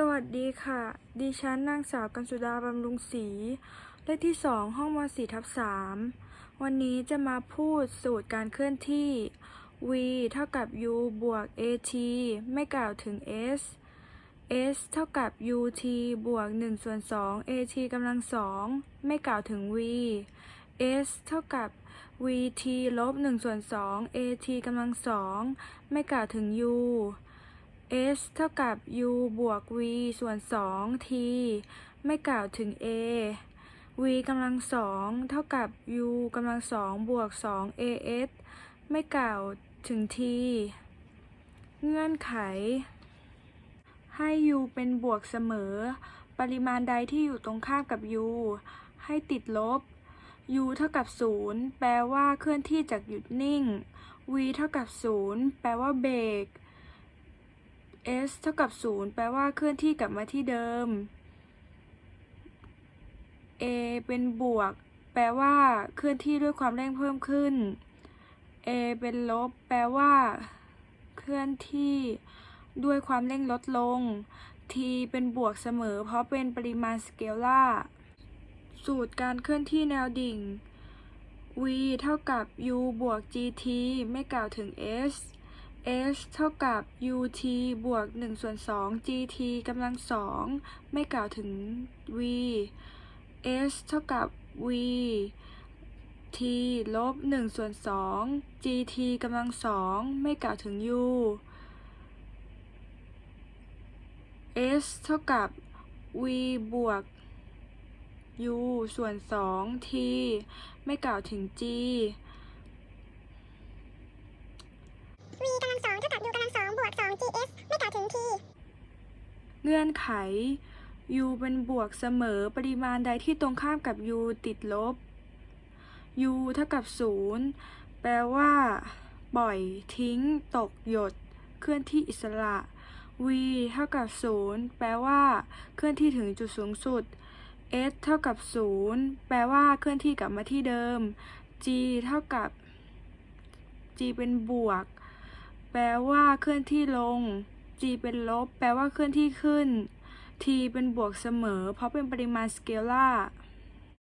สวัสดีค่ะ ดิฉันนางสาวกัญสุดาบำรุงศรี เลขที่สองห้องม4ทับ3วันนี้จะมาพูดสูตรการเคลื่อนที่ v เท่ากับ u บวก at ไม่กล่าวถึง s s เท่ากับ ut บวก1ส่วน2 at กำลังสองไม่กล่าวถึง v s เท่ากับ vt ลบ1ส่วน2 at กำลังสองไม่กล่าวถึง u s เท่ากับ u บวก v ส่วน 2 t ไม่กล่าวถึง a v กำลังสองเท่ากับ u กำลังสองบวก 2 as ไม่กล่าวถึง t เงื่อนไข ให้ u เป็นบวกเสมอ ปริมาณใดที่อยู่ตรงข้ามกับ u ให้ติดลบ u เท่ากับ 0 แปลว่าเคลื่อนที่จากหยุดนิ่ง v เท่ากับ 0 แปลว่าเบรก s เท่ากับ 0 แปลว่าเคลื่อนที่กลับมาที่เดิม a เป็นบวก แปลว่าเคลื่อนที่ด้วยความเร่งเพิ่มขึ้น a เป็นลบ แปลว่า เคลื่อนที่ด้วยความเร่งลดลง t เป็นบวกเสมอ เพราะเป็นปริมาณสเกลล่าร์สูตรการเคลื่อนที่แนวดิ่ง v เท่ากับ u บวก gt ไม่กล่าวถึง s s เท่ากับ ut บวก1ส่วน2 gt กำลังสองไม่กล่าวถึง v s เท่ากับ v t ลบ1ส่วน2 gt กำลังสองไม่กล่าวถึง u s เท่ากับ v บวก u ส่วน2 t ไม่กล่าวถึง g v กำลัง เงื่อนไข u เป็นบวกเสมอปริมาณใดที่ตรงข้ามกับ u ติดลบ u เท่ากับ 0 แปลว่า ปล่อย ทิ้ง ตก หยด เคลื่อนที่อิสระ v เท่ากับ 0 แปลว่า เคลื่อนที่ถึงจุดสูงสุด s เท่ากับ 0 แปลว่า เคลื่อนที่กลับมาที่เดิม g เท่ากับ g เป็นบวก แปลว่า เคลื่อนที่ลง g เป็นลบ แปลว่าเคลื่อนที่ขึ้น t เป็นบวกเสมอ เพราะเป็นปริมาณสเกลล่าร์